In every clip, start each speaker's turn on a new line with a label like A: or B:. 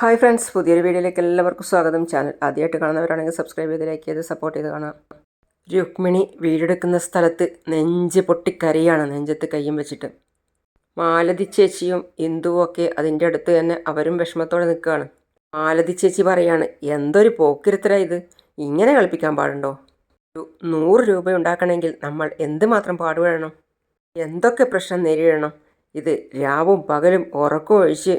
A: Hi friends പുതിയൊരു വീഡിയോയിലേക്ക് എല്ലാവർക്കും സ്വാഗതം. ചാനൽ ആദ്യമായിട്ട് കാണുന്നവരാണെങ്കിൽ സബ്സ്ക്രൈബ് ചെയ്ത് ലൈക്ക് ചെയ്ത് സപ്പോർട്ട് ചെയ്ത് കാണാം. രുക്മിണി വീടെടുക്കുന്ന സ്ഥലത്ത് നെഞ്ച് പൊട്ടിക്കരയാണ് നെഞ്ചത്ത് കയ്യും വെച്ചിട്ട്. മാലതി ചേച്ചിയും ഇന്ദുവും ഒക്കെ അതിന്റെ അടുത്ത് തന്നെ അവരും വിഷമത്തോടെ നിൽക്കുകയാണ്. മാലതി ചേച്ചി പറയാണ് എന്തൊരു പോക്കിരുത്തരാ ഇത്. ഇങ്ങനെ കളിപ്പിക്കാൻ പാടുണ്ടോ? നൂറ് രൂപ ഉണ്ടാക്കണമെങ്കിൽ നമ്മൾ എന്തുമാത്രം പാടുപെടണം എന്തൊക്കെ പ്രശ്നം നേരിടണം? ഇത് രാവും പകലും ഉറക്കം ഒഴിച്ച്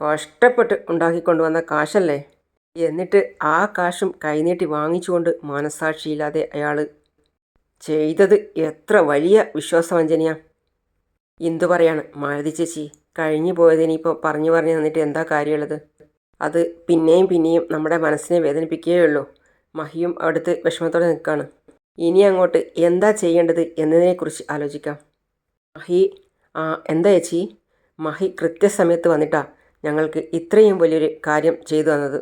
A: കഷ്ടപ്പെട്ട് ഉണ്ടാക്കിക്കൊണ്ടുവന്ന കാശല്ലേ? എന്നിട്ട് ആ കാശും കൈനീട്ടി വാങ്ങിച്ചുകൊണ്ട് മനസാക്ഷിയില്ലാതെ അയാൾ ചെയ്തത് എത്ര വലിയ വിശ്വാസവഞ്ചനയാ. ഇന്ദു പറയാണ് മാലതി ചേച്ചി? കഴിഞ്ഞു പോയതിനിപ്പോൾ പറഞ്ഞു പറഞ്ഞു തന്നിട്ട് എന്താ കാര്യമുള്ളത്? അത് പിന്നെയും പിന്നെയും നമ്മുടെ മനസ്സിനെ വേദനിപ്പിക്കുകയേ ഉള്ളൂ മഹിയും അടുത്ത് വിഷമത്തോടെ നിൽക്കുകയാണ് ഇനി അങ്ങോട്ട് എന്താ ചെയ്യേണ്ടത് എന്നതിനെക്കുറിച്ച് ആലോചിക്കാം. മഹി എന്താ ചേച്ചി? മഹി കൃത്യസമയത്ത് വന്നിട്ടാ ഞങ്ങൾക്ക് ഇത്രയും വലിയൊരു കാര്യം ചെയ്തു തന്നത്.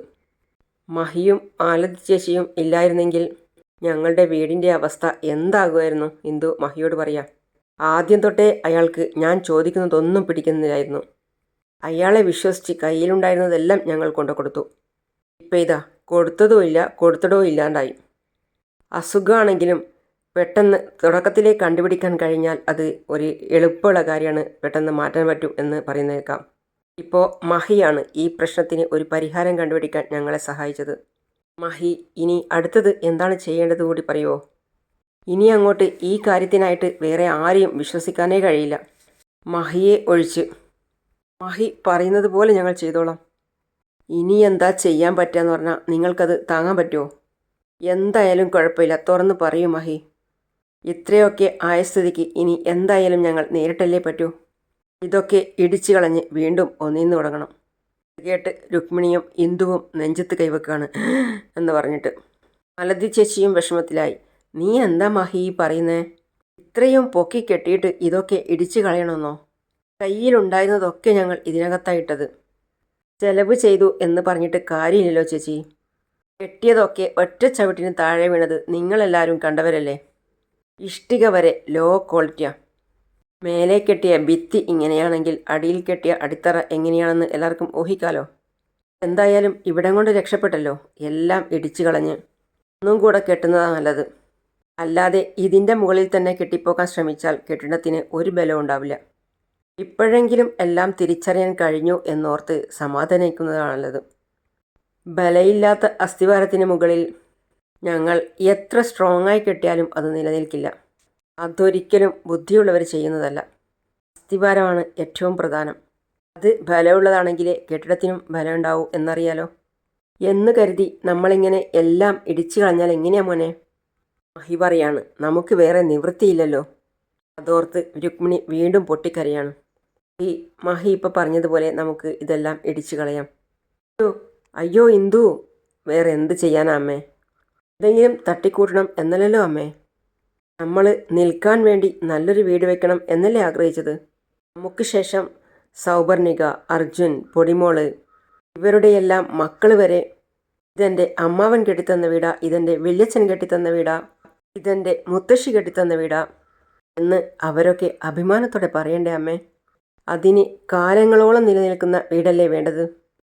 A: മഹിയും ആലതി ചേച്ചിയും ഇല്ലായിരുന്നെങ്കിൽ ഞങ്ങളുടെ വീടിന്റെ അവസ്ഥ എന്താകുമായിരുന്നു? ഇന്ദു മഹിയോട് പറയാം. ആദ്യം തൊട്ടേ അയാൾക്ക് ഞാൻ ചോദിക്കുന്നതൊന്നും പിടിക്കുന്നില്ലായിരുന്നു. അയാളെ വിശ്വസിച്ച് കയ്യിലുണ്ടായിരുന്നതെല്ലാം ഞങ്ങൾ കൊണ്ടു കൊടുത്തു ഇപ്പം ഇതാ കൊടുത്തതുമില്ല കൊടുത്തിടോ ഇല്ലാണ്ടായി. അസുഖമാണെങ്കിലും പെട്ടെന്ന് തുടക്കത്തിലേ കണ്ടുപിടിക്കാൻ കഴിഞ്ഞാൽ അത് ഒരു എളുപ്പമുള്ള കാര്യമാണ്. പെട്ടെന്ന് മാറ്റാൻ പറ്റും എന്ന് പറയുന്നേക്കാം. ഇപ്പോൾ മഹിയാണ് ഈ പ്രശ്നത്തിന് ഒരു പരിഹാരം കണ്ടുപിടിക്കാൻ ഞങ്ങളെ സഹായിച്ചത്. മഹി ഇനി അടുത്തത് എന്താണ് ചെയ്യേണ്ടത് കൂടി പറയുമോ ഇനി അങ്ങോട്ട് ഈ കാര്യത്തിനായിട്ട് വേറെ ആരെയും വിശ്വസിക്കാനേ കഴിയില്ല. മഹിയെ ഒഴിച്ച്. മഹി പറയുന്നത് പോലെ ഞങ്ങൾ ചെയ്തോളാം. ഇനി എന്താ ചെയ്യാൻ പറ്റുകയെന്ന് പറഞ്ഞാൽ നിങ്ങൾക്കത് താങ്ങാൻ പറ്റുമോ? എന്തായാലും കുഴപ്പമില്ല തുറന്ന് പറയൂ മഹി. ഇത്രയൊക്കെ ആയ സ്ഥിതിക്ക് ഇനി എന്തായാലും ഞങ്ങൾ നേരിട്ടല്ലേ പറ്റൂ? ഇതൊക്കെ ഇടിച്ചു കളഞ്ഞ് വീണ്ടും ഒന്നിന്ന് തുടങ്ങണം. കേട്ട് രുക്മിണിയും ഇന്ദുവും നെഞ്ചത്ത് കൈവെക്കാണ് എന്ന് പറഞ്ഞിട്ട്. മലതി ചേച്ചിയും വിഷമത്തിലായി. നീ എന്താ മഹി ഈ പറയുന്നേ? ഇത്രയും പൊക്കി കെട്ടിയിട്ട് ഇതൊക്കെ ഇടിച്ചു കളയണമെന്നോ? കയ്യിലുണ്ടായിരുന്നതൊക്കെ ഞങ്ങൾ ഇതിനകത്തായിട്ടത്. ചെലവ് ചെയ്തു എന്ന് പറഞ്ഞിട്ട് കാര്യമില്ലല്ലോ ചേച്ചി. കെട്ടിയതൊക്കെ ഒറ്റ ചവിട്ടിന് താഴെ വീണത് നിങ്ങളെല്ലാവരും കണ്ടവരല്ലേ? ഇഷ്ടിക വരെ ലോ ക്വാളിറ്റിയാ മേലെ കെട്ടിയ ഭിത്തി ഇങ്ങനെയാണെങ്കിൽ അടിയിൽ കെട്ടിയ അടിത്തറ എങ്ങനെയാണെന്ന് എല്ലാവർക്കും ഊഹിക്കാലോ? എന്തായാലും ഇവിടം കൊണ്ട് രക്ഷപ്പെട്ടല്ലോ. എല്ലാം ഇടിച്ചു കളഞ്ഞ്. ഒന്നും കൂടെ കെട്ടുന്നതാണ് നല്ലത്. അല്ലാതെ ഇതിന്റെ മുകളിൽ തന്നെ കെട്ടിപ്പോക്കാൻ ശ്രമിച്ചാൽ കെട്ടിടത്തിന് ഒരു ബലവും ഉണ്ടാവില്ല. ഇപ്പോഴെങ്കിലും എല്ലാം തിരിച്ചറിയാൻ കഴിഞ്ഞു എന്നോർത്ത് സമാധാനിക്കുന്നതാണല്ലത് ബലയില്ലാത്ത അസ്ഥിവാരത്തിന് മുകളിൽ ഞങ്ങൾ എത്ര സ്ട്രോങ് ആയി കെട്ടിയാലും അത് നിലനിൽക്കില്ല. അതൊരിക്കലും ബുദ്ധിയുള്ളവർ ചെയ്യുന്നതല്ല. അസ്ഥിഭാരമാണ് ഏറ്റവും പ്രധാനം. അത് ബലമുള്ളതാണെങ്കിലേ കെട്ടിടത്തിനും ബലമുണ്ടാവൂ എന്നറിയാലോ? എന്ന് കരുതി നമ്മളിങ്ങനെ എല്ലാം ഇടിച്ചു കളഞ്ഞാൽ എങ്ങനെയാ മോനെ? മഹി പറയാണ് നമുക്ക് വേറെ നിവൃത്തിയില്ലല്ലോ. അതോർത്ത് രുക്മിണി വീണ്ടും പൊട്ടിക്കരയാണ്. ഈ മഹി ഇപ്പം പറഞ്ഞതുപോലെ നമുക്ക് ഇതെല്ലാം ഇടിച്ചു കളയാം. അയ്യോ അയ്യോ ഇന്ദു വേറെ എന്ത് ചെയ്യാനാ അമ്മേ? എന്തെങ്കിലും തട്ടിക്കൂട്ടണം എന്നല്ലല്ലോ അമ്മേ? നമ്മൾ നിൽക്കാൻ വേണ്ടി നല്ലൊരു വീട് വെക്കണം എന്നല്ലേ ആഗ്രഹിച്ചത്? നമുക്ക് ശേഷം സൗപർണിക അർജുൻ പൊടിമോൾ ഇവരുടെയെല്ലാം മക്കൾ വരെ ഇതെന്റെ അമ്മാവൻ കെട്ടിത്തന്ന വീടാ ഇതെന്റെ വല്യച്ഛൻ കെട്ടിത്തന്ന വീടാ ഇതെന്റെ മുത്തശ്ശി കെട്ടിത്തന്ന വീടാ എന്ന് അവരൊക്കെ അഭിമാനത്തോടെ പറയണ്ടേ അമ്മേ? അതിന് കാലങ്ങളോളം നിലനിൽക്കുന്ന വീടല്ലേ വേണ്ടത്?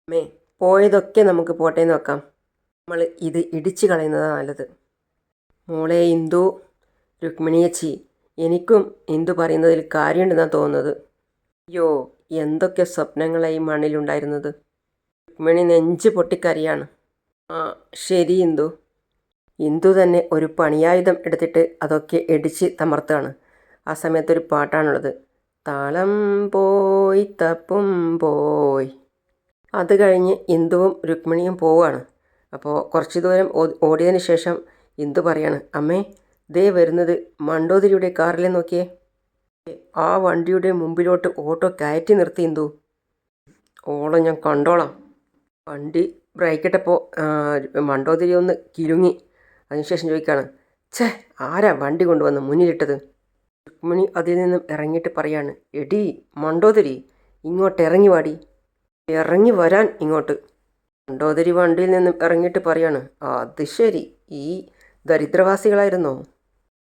A: അമ്മേ പോയതൊക്കെ നമുക്ക് പോട്ടെ നോക്കാം നമ്മൾ ഇത് ഇടിച്ചു കളയുന്നതാണ് നല്ലത്. മോളെ ഇന്ദു. രുക്മിണിയച്ചി എനിക്കും ഇന്ദു പറയുന്നതിൽ കാര്യമുണ്ടെന്നാണ് തോന്നുന്നത്. അയ്യോ എന്തൊക്കെ സ്വപ്നങ്ങളായി മണ്ണിലുണ്ടായിരുന്നത്. രുക്മിണി നെഞ്ച് പൊട്ടിക്കറിയാണ് ആ ശരി ഇന്ദു. ഇന്ദു തന്നെ ഒരു പണിയായുധം എടുത്തിട്ട് അതൊക്കെ ഇടിച്ച് തമർത്താണ് ആ സമയത്തൊരു പാട്ടാണുള്ളത്. താളം പോയി തപ്പും പോയി. അത് കഴിഞ്ഞ് ഇന്ദുവും രുക്മിണിയും പോവുകയാണ്. അപ്പോൾ കുറച്ച് ദൂരം ഓടിയതിന് ശേഷം ഇന്ദു പറയാണ് അമ്മേ ദേ വരുന്നത്. മണ്ടോതിരിയുടെ കാറിലെ നോക്കിയേ. ആ വണ്ടിയുടെ മുമ്പിലോട്ട് ഓട്ടോ കയറ്റി നിർത്തി എന്തു ഓളെ ഞാൻ കണ്ടോളാം. വണ്ടി ബ്രേക്കിട്ടപ്പോൾ മണ്ടോതിരി ഒന്ന് കിരുങ്ങി. അതിനുശേഷം ചോദിക്കുകയാണ് ഛേ ആരാ വണ്ടി കൊണ്ടുവന്ന് മുന്നിലിട്ടത്? രുക്മിണി അതിൽ നിന്നും ഇറങ്ങിയിട്ട് പറയാണ് എടി മണ്ടോതിരി ഇങ്ങോട്ട് ഇറങ്ങി വാടി. ഇറങ്ങി വരാൻ ഇങ്ങോട്ട്. മണ്ടോതിരി വണ്ടിയിൽ നിന്നും ഇറങ്ങിയിട്ട് പറയാണ് അത് ശരി. ഈ ദരിദ്രവാസികളായിരുന്നോ?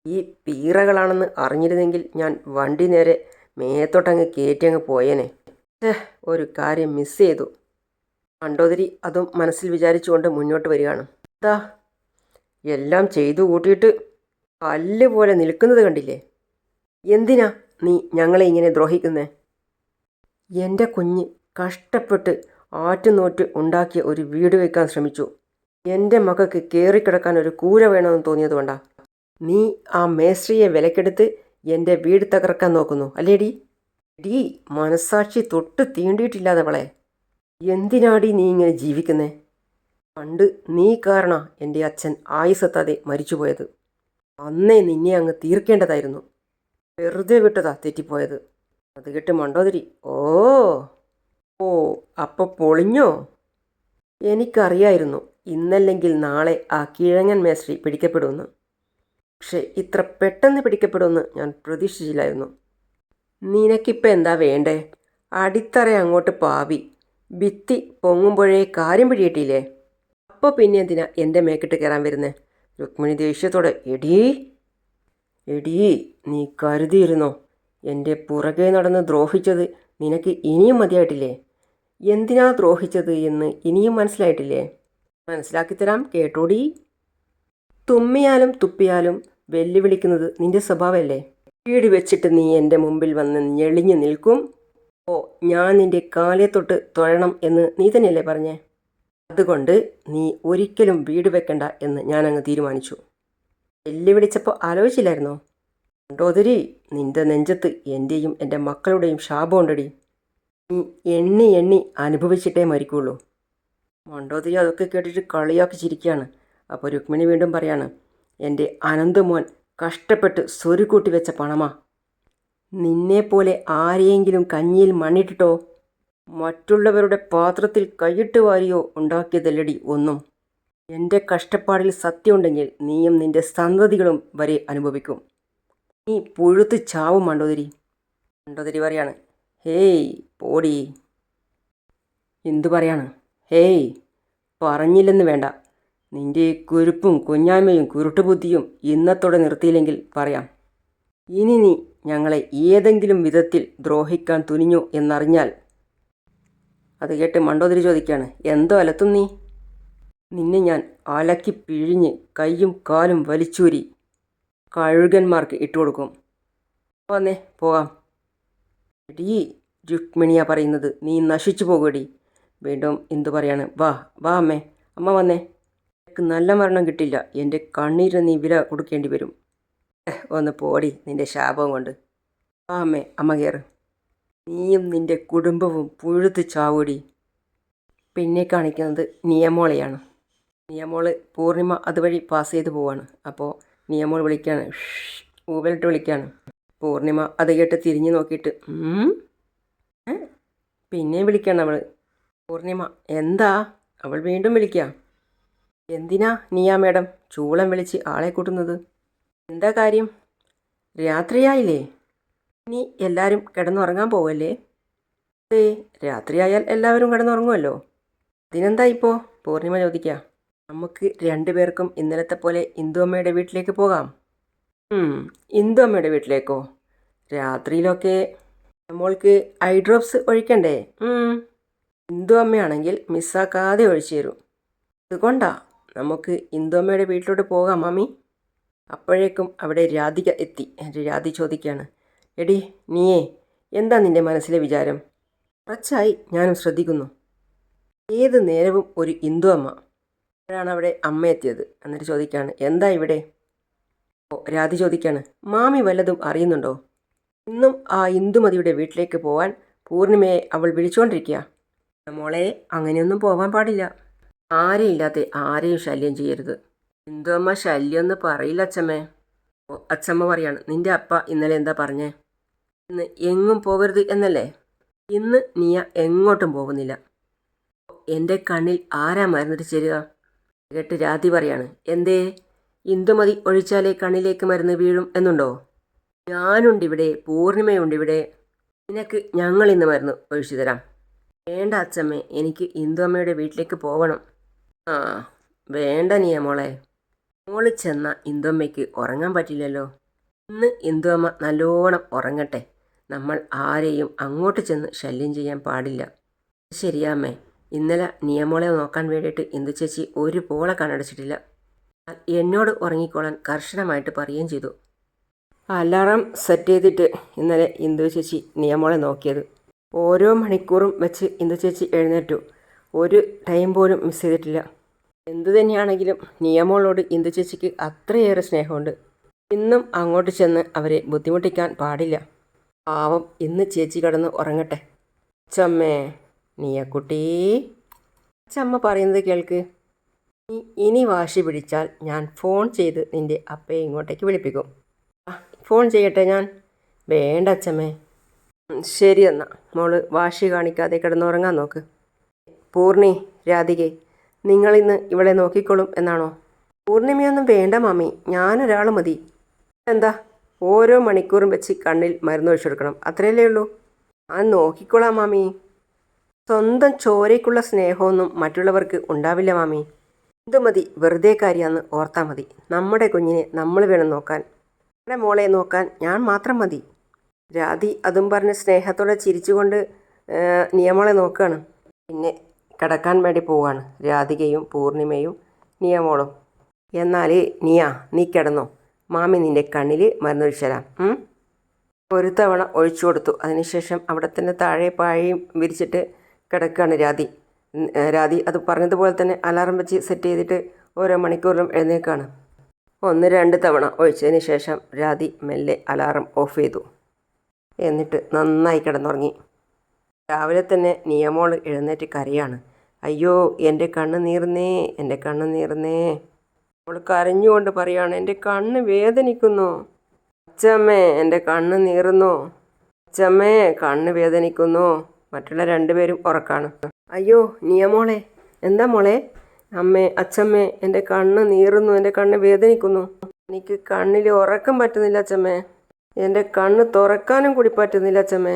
A: ഈ പീറകളാണെന്ന് അറിഞ്ഞിരുന്നെങ്കിൽ ഞാൻ വണ്ടി നേരെ മേത്തോട്ടങ്ങ് കയറ്റി അങ്ങ് പോയേനെ ഒരു കാര്യം മിസ് ചെയ്തു. മണ്ടോദരി അതും മനസ്സിൽ വിചാരിച്ചുകൊണ്ട് മുന്നോട്ട് വരികയാണ്. എന്താ എല്ലാം ചെയ്തു കൂട്ടിയിട്ട് കല്ല് പോലെ നിൽക്കുന്നത് കണ്ടില്ലേ? എന്തിനാ നീ ഞങ്ങളെ ഇങ്ങനെ ദ്രോഹിക്കുന്നേ? എന്റെ കുഞ്ഞ് കഷ്ടപ്പെട്ട് ആറ്റുനോറ്റ് ഉണ്ടാക്കിയ ഒരു വീട് വയ്ക്കാൻ ശ്രമിച്ചു. എന്റെ മകൾക്ക് കയറിക്കിടക്കാൻ ഒരു കൂര വേണമെന്ന് തോന്നിയതുകൊണ്ടാ നീ ആ മേസ്ത്രിയെ വിലക്കെടുത്ത് എന്റെ വീട് തകർക്കാൻ നോക്കുന്നു അല്ലേടി? ഡീ മനസാക്ഷി തൊട്ട് തീണ്ടിയിട്ടില്ലാതവളെ എന്തിനാടി നീ ഇങ്ങനെ ജീവിക്കുന്നേ? പണ്ട് നീ കാരണ എന്റെ അച്ഛൻ ആയുസെത്താതെ മരിച്ചുപോയത്. അന്നേ നിന്നെ അങ്ങ് തീർക്കേണ്ടതായിരുന്നു. വെറുതെ വിട്ടതാ തെറ്റിപ്പോയത്. അത് കേട്ട് മണ്ടോതിരി ഓ ഓ അപ്പൊ പൊളിഞ്ഞോ? എനിക്കറിയായിരുന്നു ഇന്നല്ലെങ്കിൽ നാളെ ആ കിഴങ്ങൻ മേശ്രി പിടിക്കപ്പെടുമെന്ന്. പക്ഷെ ഇത്ര പെട്ടെന്ന് പിടിക്കപ്പെടുമെന്ന് ഞാൻ പ്രതീക്ഷിച്ചില്ലായിരുന്നു. നിനക്കിപ്പോൾ എന്താ വേണ്ടേ? അടിത്തറ അങ്ങോട്ട് പാവി. ഭിത്തി പൊങ്ങുമ്പോഴേ കാര്യം പിടിയിട്ടില്ലേ അപ്പോൾ പിന്നെ എന്തിനാ എന്റെ മേക്കിട്ട് കയറാൻ വരുന്നേ? രുക്മിണി ദേഷ്യത്തോടെ എടീ എടീ നീ കരുതിയിരുന്നോ? എന്റെ പുറകെ നടന്ന് ദ്രോഹിച്ചത് നിനക്ക് ഇനിയും മതിയായിട്ടില്ലേ? എന്തിനാ ദ്രോഹിച്ചത് എന്ന് ഇനിയും മനസ്സിലായിട്ടില്ലേ? മനസ്സിലാക്കിത്തരാം കേട്ടോടി. തുമ്മിയാലും തുപ്പിയാലും വെല്ലുവിളിക്കുന്നത് നിന്റെ സ്വഭാവമല്ലേ? വീട് വെച്ചിട്ട് നീ എന്റെ മുമ്പിൽ വന്ന് ഞെളിഞ്ഞു നിൽക്കും. ഓ ഞാൻ നിന്റെ കാലേ തൊട്ട് തൊഴണം എന്ന് നീ തന്നെയല്ലേ പറഞ്ഞേ? അതുകൊണ്ട് നീ ഒരിക്കലും വീട് വെക്കണ്ട എന്ന് ഞാൻ അങ്ങ് തീരുമാനിച്ചു. വെല്ലുവിളിച്ചപ്പോൾ ആലോചിച്ചില്ലായിരുന്നോ? കണ്ടോതിരി നിന്റെ നെഞ്ചത്ത് എന്റെയും എന്റെ മക്കളുടെയും ശാപമുണ്ടടി നീ എണ്ണി എണ്ണി അനുഭവിച്ചിട്ടേ മരിക്കുള്ളൂ. മണ്ടോതിരി അതൊക്കെ കേട്ടിട്ട് കളിയാക്കി ചിരിക്കുകയാണ് അപ്പോൾ രുക്മിണി വീണ്ടും പറയാണ് എന്റെ അനന്തമോൻ കഷ്ടപ്പെട്ട് സ്വരുക്കൂട്ടി വെച്ച പണമാ. നിന്നെപ്പോലെ ആരെയെങ്കിലും കഞ്ഞിയിൽ മണ്ണിട്ടിട്ടോ? മറ്റുള്ളവരുടെ പാത്രത്തിൽ കൈയിട്ട് വാരിയോ ഉണ്ടാക്കിയതല്ലടി ഒന്നും. എന്റെ കഷ്ടപ്പാടിൽ സത്യമുണ്ടെങ്കിൽ നീയും നിന്റെ സന്തതികളും വരെ അനുഭവിക്കും. നീ പുഴുത്ത് ചാവും മണ്ടോതിരി മണ്ടോതിരി പറയാണ് ഹേയ് പോടി. എന്തു പറയാണ്? ഹേയ് പറഞ്ഞില്ലെന്ന് വേണ്ട. നിന്റെ കുരുപ്പും കുഞ്ഞായ്മയും കുരുട്ടുബുദ്ധിയും ഇന്നത്തോടെ നിർത്തിയില്ലെങ്കിൽ പറയാം. ഇനി നീ ഞങ്ങളെ ഏതെങ്കിലും വിധത്തിൽ ദ്രോഹിക്കാൻ തുനിഞ്ഞു എന്നറിഞ്ഞാൽ അത് കേട്ട് മണ്ടോതിരി ചോദിക്കുകയാണ് എന്തോ അലത്തും നീ? നിന്നെ ഞാൻ അലക്കി പിഴിഞ്ഞ് കൈയും കാലും വലിച്ചൂരി കഴുകന്മാർക്ക് ഇട്ടുകൊടുക്കും വന്നേ പോകാം. എടീ രുക്മിണിയ പറയുന്നത് നീ നശിച്ചു പോകുമെടി വീണ്ടും എന്തു പറയാണ് വാ വാ അമ്മേ അമ്മ വന്നേ. നല്ല മരണം കിട്ടില്ല. എന്റെ കണ്ണീര് നീ വില കൊടുക്കേണ്ടി വരും. "എഹ്, ഒന്ന് പോടി നിന്റെ ശാപം കൊണ്ട്. ആമേ അമ്മേ അമ്മ കയറ് നീയും നിന്റെ കുടുംബവും പുഴുത്ത് ചാവൂടി. പിന്നെ കാണിക്കുന്നത് നിയമോളയാണ്. നിയമോൾ പൂർണിമ അതുവഴി പാസ് ചെയ്ത് പോവാണ്. അപ്പോൾ നിയമോൾ വിളിക്കുകയാണ് ഊവലിട്ട് വിളിക്കുകയാണ് പൂർണിമ അത് കേട്ട് തിരിഞ്ഞു നോക്കിയിട്ട്? പിന്നെ വിളിക്കണം അവൾ പൂർണിമ എന്താ? അവൾ വീണ്ടും വിളിക്കുക എന്തിനാ നീയാ മേഡം ചൂളം വിളിച്ച് ആളെ കൂട്ടുന്നത്? എന്താ കാര്യം? രാത്രിയായില്ലേ. ഇനി എല്ലാവരും കിടന്നുറങ്ങാൻ പോവല്ലേ? അതെ രാത്രിയായാൽ എല്ലാവരും കിടന്നുറങ്ങുമല്ലോ അതിനെന്താ ഇപ്പോൾ പൂർണിമ ചോദിക്കുക നമുക്ക് രണ്ടുപേർക്കും ഇന്നലത്തെ പോലെ ഇന്ദു അമ്മയുടെ വീട്ടിലേക്ക് പോകാം. ഇന്ദു അമ്മയുടെ വീട്ടിലേക്കോ? രാത്രിയിലൊക്കെ മോൾക്ക് ഐ ഡ്രോപ്സ് ഒഴിക്കണ്ടേ. ഇന്ദു അമ്മയാണെങ്കിൽ മിസ്സാക്കാതെ ഒഴിച്ചു തരും. അതുകൊണ്ടാ നമുക്ക് ഇന്ദോമ്മയുടെ വീട്ടിലോട്ട് പോകാം മാമി. അപ്പോഴേക്കും അവിടെ രാധിക എത്തി. രാധി ചോദിക്കുകയാണ് എടി നീയേ എന്താ നിന്റെ മനസ്സിലെ വിചാരം? കുറച്ചായി ഞാനും ശ്രദ്ധിക്കുന്നു. ഏത് നേരവും ഒരു ഇന്ദു അമ്മ. അപ്പോഴാണ് അവിടെ അമ്മ എത്തിയത്. എന്നിട്ട് ചോദിക്കുകയാണ് എന്താ ഇവിടെ? ഓ രാധി ചോദിക്കുകയാണ് മാമി വല്ലതും അറിയുന്നുണ്ടോ? ഇന്നും ആ ഇന്ദുമതിയുടെ വീട്ടിലേക്ക് പോകാൻ പൂർണിമയെ അവൾ വിളിച്ചുകൊണ്ടിരിക്കുക മോളെ അങ്ങനെയൊന്നും പോകാൻ പാടില്ല. ആരെയും ഇല്ലാത്ത ആരെയും ശല്യം ചെയ്യരുത്. എന്തോ അമ്മ ശല്യം എന്ന് പറയില്ല അച്ഛമ്മേ. അച്ഛമ്മ പറയാണ് നിന്റെ അപ്പ ഇന്നലെ എന്താ പറഞ്ഞേ? ഇന്ന് എങ്ങും പോകരുത് എന്നല്ലേ? ഇന്ന് നീയ എങ്ങോട്ടും പോകുന്നില്ല. എന്റെ കണ്ണിൽ ആരാ മരുന്നിട്ട് ചേരുക കേട്ട് രാധി പറയാണ് എന്തേ? ഇന്ദുമതി ഒഴിച്ചാലേ കണ്ണിലേക്ക് മരുന്ന് വീഴും എന്നുണ്ടോ? ഞാനുണ്ട് ഇവിടെ പൂർണിമയുണ്ട് ഇവിടെ. നിനക്ക് ഞങ്ങൾ ഇന്ന് മരുന്ന് ഒഴിച്ചു തരാം. വേണ്ട അച്ഛമ്മേ എനിക്ക് ഇന്ദു അമ്മയുടെ വീട്ടിലേക്ക് പോകണം. ആ വേണ്ട നീയ മോളെ. മോൾ ചെന്ന ഇന്ദുമ്മയ്ക്ക് ഉറങ്ങാൻ പറ്റില്ലല്ലോ. ഇന്ന് ഇന്ദുമ്മ നല്ലോണം ഉറങ്ങട്ടെ. നമ്മൾ ആരെയും അങ്ങോട്ട് ചെന്ന് ശല്യം ചെയ്യാൻ പാടില്ല. ശരിയാമ്മേ ഇന്നലെ നിയമോളെ നോക്കാൻ വേണ്ടിയിട്ട് ഇന്ദു ചേച്ചി ഒരു പോളെ കണ്ണടച്ചിട്ടില്ല. എന്നോട് ഉറങ്ങിക്കോളാൻ കർശനമായിട്ട് പറയുകയും ചെയ്തു. അലാറം സെറ്റ് ചെയ്തിട്ട് ഇന്നലെ ഇന്ദു ചേച്ചി നിയമോളെ നോക്കിയത്. ഓരോ മണിക്കൂറും വെച്ച് ഇന്ദു ചേച്ചി എഴുന്നേറ്റു. ഒരു ടൈം പോലും മിസ് ചെയ്തിട്ടില്ല. എന്തു തന്നെയാണെങ്കിലും നിയമോളോട് ഇന്ദു ചേച്ചിക്ക് അത്രയേറെ സ്നേഹമുണ്ട്. ഇന്നും അങ്ങോട്ട് ചെന്ന് അവരെ ബുദ്ധിമുട്ടിക്കാൻ പാടില്ല. പാവം ഇന്ന് ചേച്ചി കടന്ന് ഉറങ്ങട്ടെ. ചമ്മേ നീയക്കുട്ടി. ചമ്മ പറയുന്നത് കേൾക്ക്. നീ ഇനി വാശി പിടിച്ചാൽ ഞാൻ ഫോൺ ചെയ്ത് നിന്റെ അപ്പയെ ഇങ്ങോട്ടേക്ക് വിളിപ്പിക്കും. ഫോൺ ചെയ്യട്ടെ ഞാൻ. വേണ്ട അച്ഛമ്മേ ഉം, ശരി എന്നാൽ മോൾ വാശി കാണിക്കാതെ കിടന്നുറങ്ങാൻ നോക്ക്. പൂർണി രാധികെ നിങ്ങളിന്ന് ഇവളെ നോക്കിക്കൊള്ളും എന്നാണോ? പൂർണിമയൊന്നും വേണ്ട മാമി ഞാനൊരാൾ മതി. എന്താ ഓരോ മണിക്കൂറും വെച്ച് കണ്ണിൽ മരുന്ന് ഒഴിച്ചു കൊടുക്കണം അത്രയല്ലേ ഉള്ളൂ. ആ നോക്കിക്കോളാം മാമി. സ്വന്തം ചോരയ്ക്കുള്ള സ്നേഹമൊന്നും മറ്റുള്ളവർക്ക് ഉണ്ടാവില്ല മാമി. എന്തു മതി വെറുതെ കാര്യമെന്ന് ഓർത്താൽ മതി. നമ്മുടെ കുഞ്ഞിനെ നമ്മൾ വേണം നോക്കാൻ. നമ്മുടെ മോളെ നോക്കാൻ ഞാൻ മാത്രം മതി. രാധി അതും പറഞ്ഞ് സ്നേഹത്തോടെ ചിരിച്ചുകൊണ്ട് നിയമോളെ നോക്കുകയാണ് പിന്നെ കിടക്കാൻ വേണ്ടി പോവുകയാണ് രാധികയും പൂർണിമയും നിയമോളും. എന്നാൽ നിയ നീ കിടന്നോ. മാമി നിന്റെ കണ്ണിൽ മരുന്നൊഴിച്ചു? ഒരു തവണ ഒഴിച്ചു കൊടുത്തു. അതിനുശേഷം അവിടെ തന്നെ താഴെ പാഴയും വിരിച്ചിട്ട് കിടക്കുകയാണ് രാധി. രാധി അത് പറഞ്ഞതുപോലെ തന്നെ അലാറം വെച്ച് സെറ്റ് ചെയ്തിട്ട് ഓരോ മണിക്കൂറിലും എഴുന്നേൽക്കുകയാണ്. ഒന്ന് രണ്ട് തവണ ഒഴിച്ചതിന് ശേഷം രാധി മെല്ലെ അലാറം ഓഫ് ചെയ്തു. എന്നിട്ട് നന്നായി കിടന്നുറങ്ങി. രാവിലെ തന്നെ നിയമോൾ എഴുന്നേറ്റ് കരയാണ്. അയ്യോ എന്റെ കണ്ണ് നീർന്നേ എന്റെ കണ്ണ് നീർന്നേ അവൾ കരഞ്ഞുകൊണ്ട് പറയാണ് എന്റെ കണ്ണ് വേദനിക്കുന്നു. അച്ചമ്മേ എന്റെ കണ്ണ് നീറുന്നു. അച്ചമ്മേ കണ്ണ് വേദനിക്കുന്നു. മറ്റുള്ള രണ്ടുപേരും ഉറക്കാണ്. അയ്യോ നിയമോളെ എന്താ മോളെ? അമ്മേ അച്ചമ്മേ എന്റെ കണ്ണ് നീറുന്നു എന്റെ കണ്ണ് വേദനിക്കുന്നു. എനിക്ക് കണ്ണിൽ ഉറക്കം പറ്റുന്നില്ല അച്ചമ്മേ എന്റെ കണ്ണ് തുറക്കാനും കൂടി പറ്റുന്നില്ല അച്ചമ്മേ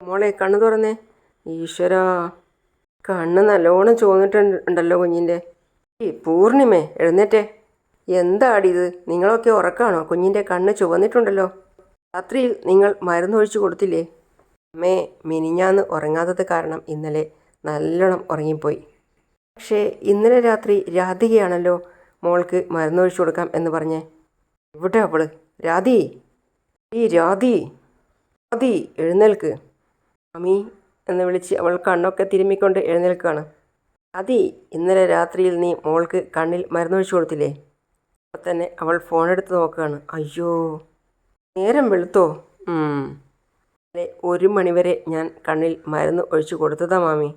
A: മോളെ കണ്ണ് തുറന്നേ. ഈശ്വരാ. കണ്ണ് നല്ലോണം ചോന്നിട്ടുണ്ടല്ലോ കുഞ്ഞിന്റെ. ഈ പൂർണിമേ എഴുന്നേറ്റേ. എന്താടി ഇത്? നിങ്ങളൊക്കെ ഉറക്കാണോ? കുഞ്ഞിന്റെ കണ്ണ് ചുവന്നിട്ടുണ്ടല്ലോ. രാത്രിയിൽ നിങ്ങൾ മരുന്നൊഴിച്ചു കൊടുത്തില്ലേ? അമ്മേ മിനിഞ്ഞാന്ന് ഉറങ്ങാത്തത് കാരണം ഇന്നലെ നല്ലോണം ഉറങ്ങിപ്പോയി. പക്ഷേ ഇന്നലെ രാത്രി രാധികയാണല്ലോ മോൾക്ക് മരുന്നൊഴിച്ചു കൊടുക്കാം എന്ന് പറഞ്ഞേ. ഇവിടെ അവൾ? രാധി? ഈ രാധി? രാധി എഴുന്നേൽക്ക്. അമ്മി എന്ന് വിളിച്ച് അവൾ കണ്ണൊക്കെ തിരുമ്മിക്കൊണ്ട് എഴുന്നേൽക്കുകയാണ്. അതി ഇന്നലെ രാത്രിയിൽ നീ മോൾക്ക് കണ്ണിൽ മരുന്നൊഴിച്ചു കൊടുത്തില്ലേ? അപ്പോൾ തന്നെ അവൾ ഫോണെടുത്ത് നോക്കുകയാണ്. അയ്യോ നേരം വെളുത്തോ? ഒരു മണിവരെ ഞാൻ കണ്ണിൽ മരുന്ന് ഒഴിച്ചു കൊടുത്തതാ മാമി.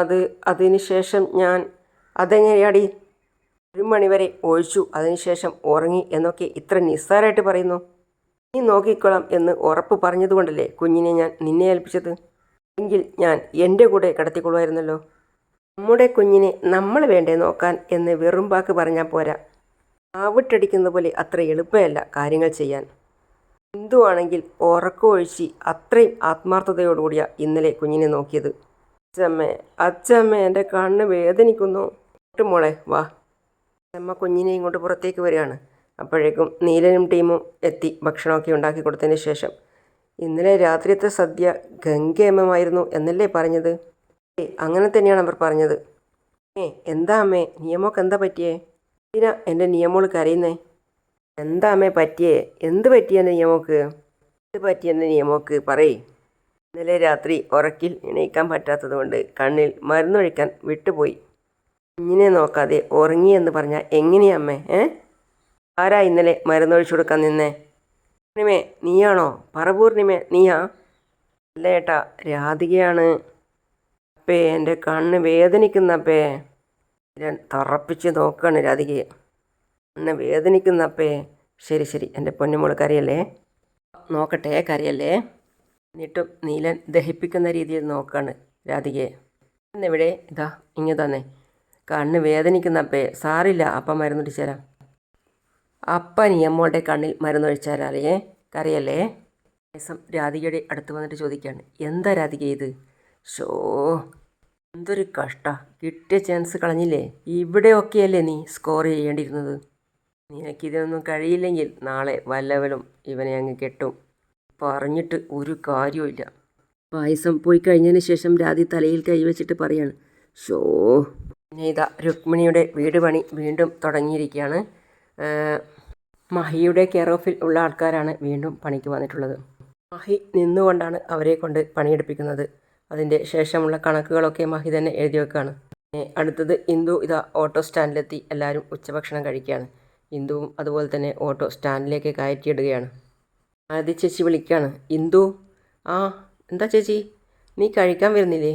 A: അത് അതിന് ശേഷം ഞാൻ അതെങ്ങനെയാടി? ഒരു മണിവരെ ഒഴിച്ചു അതിനുശേഷം ഉറങ്ങി എന്നൊക്കെ ഇത്ര നിസ്സാരമായിട്ട് പറയുന്നു. നീ നോക്കിക്കോളാം എന്ന് ഉറപ്പ് പറഞ്ഞതുകൊണ്ടല്ലേ കുഞ്ഞിനെ ഞാൻ നിന്നെ ഏൽപ്പിച്ചത്? എങ്കിൽ ഞാൻ എന്റെ കൂടെ കടത്തിക്കൊള്ളുമായിരുന്നല്ലോ. നമ്മുടെ കുഞ്ഞിനെ നമ്മൾ വേണ്ടേ നോക്കാൻ എന്ന് വെറും വാക്ക് പറഞ്ഞാൽ പോരാ. ആവിട്ടടിക്കുന്ന പോലെ അത്ര എളുപ്പമല്ല കാര്യങ്ങൾ ചെയ്യാൻ. എന്തുവാണെങ്കിൽ ഉറക്കമൊഴിച്ച് അത്രയും ആത്മാർത്ഥതയോടുകൂടിയ ഇന്നലെ കുഞ്ഞിനെ നോക്കിയത്. അച്ചമ്മേ അച്ചമ്മേ എന്റെ കണ്ണ് വേദനിക്കുന്നു. മോളെ വാ. അമ്മ കുഞ്ഞിനെ ഇങ്ങോട്ട് പുറത്തേക്ക് വരികയാണ്. അപ്പോഴേക്കും നീലനും ടീമും എത്തി ഭക്ഷണമൊക്കെ ഉണ്ടാക്കി കൊടുത്തതിന് ശേഷം ഇന്നലെ രാത്രിയത്തെ സദ്യ ഗംഗയമ്മമായിരുന്നു എന്നല്ലേ പറഞ്ഞത്? ഏ അങ്ങനെ തന്നെയാണ് അവർ പറഞ്ഞത്. ഏ എന്താ അമ്മേ നിയമമൊക്കെ എന്താ പറ്റിയേ? എന്തിനാ എന്റെ നിയമോൾ കരയുന്നേ? എന്താ അമ്മേ പറ്റിയേ? എന്ത് പറ്റിയ എന്റെ നിയമോക്ക് എന്ത് പറ്റിയ എന്റെ നിയമോക്ക് പറയ്. ഇന്നലെ രാത്രി ഉറക്കിൽ എണീക്കാൻ പറ്റാത്തത് കൊണ്ട് കണ്ണിൽ മരുന്നൊഴിക്കാൻ വിട്ടുപോയി. കുഞ്ഞിനെ നോക്കാതെ ഉറങ്ങിയെന്ന് പറഞ്ഞാൽ എങ്ങനെയാ അമ്മേ ഏ? ആരാ ഇന്നലെ മരുന്നൊഴിച്ചു കൊടുക്കാൻ നിന്നേ? പൂർണിമേ നീയാണോ? പറ പൂർണിമേ നീയാ? അല്ല ഏട്ടാ രാധികയാണ്. അപ്പേ എന്റെ കണ്ണ് വേദനിക്കുന്നപ്പേ തറപ്പിച്ച് നോക്കുകയാണ് രാധികയെ. കണ്ണ് വേദനിക്കുന്നപ്പേ ശരി ശരി എന്റെ പൊന്നുമോൾ കരയല്ലേ? നോക്കട്ടെ കരയല്ലേ? എന്നിട്ടും നീലൻ ദഹിപ്പിക്കുന്ന രീതിയിൽ നോക്കുകയാണ് രാധികയെ. ഇന്നിവിടെ ഇതാ ഇങ്ങ് തന്നെ. കണ്ണ് വേദനിക്കുന്നപ്പേ സാറില്ല അപ്പം മരുന്നിട്ട് തരാം. അപ്പ നിയമ്മോളുടെ കണ്ണിൽ മരുന്നൊഴിച്ചാലേ കറിയല്ലേ ദിവസം രാധികയുടെ അടുത്ത് വന്നിട്ട് ചോദിക്കുകയാണ് എന്താ രാധിക ഇത്? ഷോ എന്തൊരു കഷ്ട. കിട്ടിയ ചാൻസ് കളഞ്ഞില്ലേ? ഇവിടെയൊക്കെയല്ലേ നീ സ്കോർ ചെയ്യേണ്ടിയിരുന്നത്? നിനക്കിതൊന്നും കഴിയില്ലെങ്കിൽ നാളെ വല്ലവലും ഇവനെ അങ്ങ് കെട്ടും. പറഞ്ഞിട്ട് ഒരു കാര്യവുമില്ല പായസം പോയി കഴിഞ്ഞതിന് ശേഷം രാധി തലയിൽ കൈവച്ചിട്ട് പറയാണ്. ഷോ പിന്നെ ഇതാ രുക്മിണിയുടെ വീട് പണി വീണ്ടും തുടങ്ങിയിരിക്കുകയാണ്. മഹിയുടെ കെയർ ഓഫിൽ ഉള്ള ആൾക്കാരാണ് വീണ്ടും പണിക്ക് വന്നിട്ടുള്ളത്. മഹി നിന്നുകൊണ്ടാണ് അവരെ കൊണ്ട് പണിയെടുപ്പിക്കുന്നത്. അതിന്റെ ശേഷമുള്ള കണക്കുകളൊക്കെ മഹി തന്നെ എഴുതി വെക്കുകയാണ് അടുത്തത് ഇന്ദു ഇതാ ഓട്ടോ സ്റ്റാൻഡിലെത്തി എല്ലാവരും ഉച്ചഭക്ഷണം കഴിക്കുകയാണ്. ഇന്ദുവും അതുപോലെ തന്നെ ഓട്ടോ സ്റ്റാൻഡിലേക്ക് കയറ്റിയിടുകയാണ്. ആദ്യ ചേച്ചി വിളിക്കുകയാണ് ഇന്ദു ആ എന്താ ചേച്ചി? നീ കഴിക്കാൻ വരുന്നില്ലേ?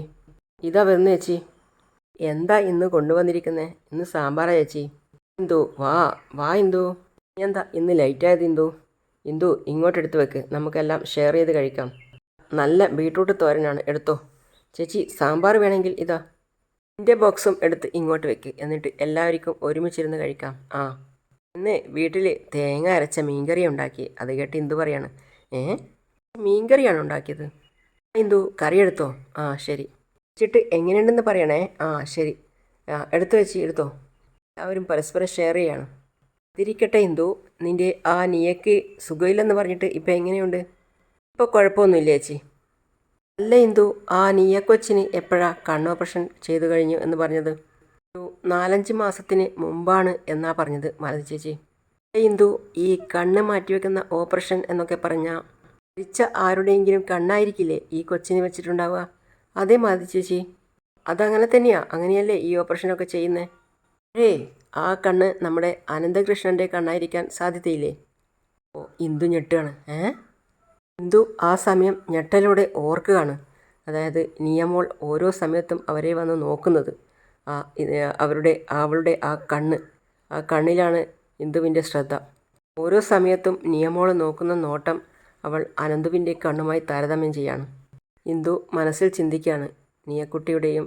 A: ഇതാ വരുന്ന ചേച്ചി. എന്താ ഇന്ന് കൊണ്ടുവന്നിരിക്കുന്നത് ഇന്ന് സാമ്പാറാ ചേച്ചി. ഇന്ദു വാ വാ ഇന്ദു. എന്താ ഇന്ന് ലൈറ്റ് ആയത് ഇന്ദു. ഇന്ദു ഇങ്ങോട്ട് എടുത്തു വെക്ക്. നമുക്കെല്ലാം ഷെയർ ചെയ്ത് കഴിക്കാം. നല്ല ബീട്രൂട്ട് തോരനാണ് എടുത്തോ. ചേച്ചി സാമ്പാർ വേണമെങ്കിൽ ഇതാ. എന്റെ ബോക്സും എടുത്ത് ഇങ്ങോട്ട് വെക്ക്. എന്നിട്ട് എല്ലാവർക്കും ഒരുമിച്ചിരുന്ന് കഴിക്കാം. ആ. ഇന്ന് വീട്ടിൽ തേങ്ങ അരച്ച മീൻകറി ഉണ്ടാക്കി. അത് കേട്ട് ഇന്ദു പറയാണ്. ഏ? മീൻകറിയാണ് ഉണ്ടാക്കിയത്? ഇന്ദു കറി എടുത്തോ? ആ ശരി. വെച്ചിട്ട് എങ്ങനെയുണ്ടെന്ന് പറയണേ. ആ ശരി. ആ എടുത്തു വെച്ച് എടുത്തോ. എല്ലാവരും പരസ്പരം ഷെയർ ചെയ്യണം. തിരിക്കട്ടെ ഇന്ദു നിന്റെ ആ നീയക്ക് സുഖമില്ലെന്ന് പറഞ്ഞിട്ട് ഇപ്പം എങ്ങനെയുണ്ട്? ഇപ്പോൾ കുഴപ്പമൊന്നുമില്ല ചേച്ചി? അല്ല ഇന്ദു ആ നീയക്കൊച്ചിന് എപ്പോഴാ കണ്ണോപ്പറേഷൻ ചെയ്തു കഴിഞ്ഞു എന്ന് പറഞ്ഞത്? ഒരു നാലഞ്ച് മാസത്തിന് മുമ്പാണ് എന്നാ പറഞ്ഞത് മാലതി ചേച്ചി. ഇന്ദു ഈ കണ്ണ് മാറ്റിവെക്കുന്ന ഓപ്പറേഷൻ എന്നൊക്കെ പറഞ്ഞാൽ മരിച്ച ആരുടെയെങ്കിലും കണ്ണായിരിക്കില്ലേ ഈ കൊച്ചിന് വെച്ചിട്ടുണ്ടാവുക? അതേ മാലതി ചേച്ചി. അതങ്ങനെ തന്നെയാണ് അങ്ങനെയല്ലേ ഈ ഓപ്പറേഷനൊക്കെ ചെയ്യുന്നത് ഏ ആ കണ്ണ് നമ്മുടെ അനന്തകൃഷ്ണന്റെ കണ്ണായിരിക്കാൻ സാധ്യതയില്ലേ? ഓ ഇന്ദു ഞെട്ടുകയാണ്. ഏ? ഇന്ദു ആ സമയം ഞെട്ടലോടെ ഓർക്കുകയാണ്. അതായത് നിയമോൾ ഓരോ സമയത്തും അവരെ വന്ന് നോക്കുന്നത്. ആ അവരുടെ അവളുടെ ആ കണ്ണ്. ആ കണ്ണിലാണ് ഇന്ദുവിന്റെ ശ്രദ്ധ. ഓരോ സമയത്തും നിയമോൾ നോക്കുന്ന നോട്ടം അവൾ അനന്തുവിന്റെ കണ്ണുമായി താരതമ്യം ചെയ്യാണ്. ഇന്ദു മനസ്സിൽ ചിന്തിക്കുകയാണ്. നീയക്കുട്ടിയുടെയും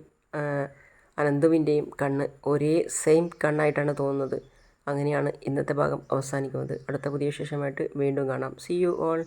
A: അനന്തുവിന്റെയും കണ്ണ് ഒരേ സെയിം കണ്ണായിട്ടാണ് തോന്നുന്നത്. അങ്ങനെയാണ് ഇന്നത്തെ ഭാഗം അവസാനിക്കുന്നത്. അടുത്ത പുതിയ വിശേഷമായിട്ട് വീണ്ടും കാണാം. C you all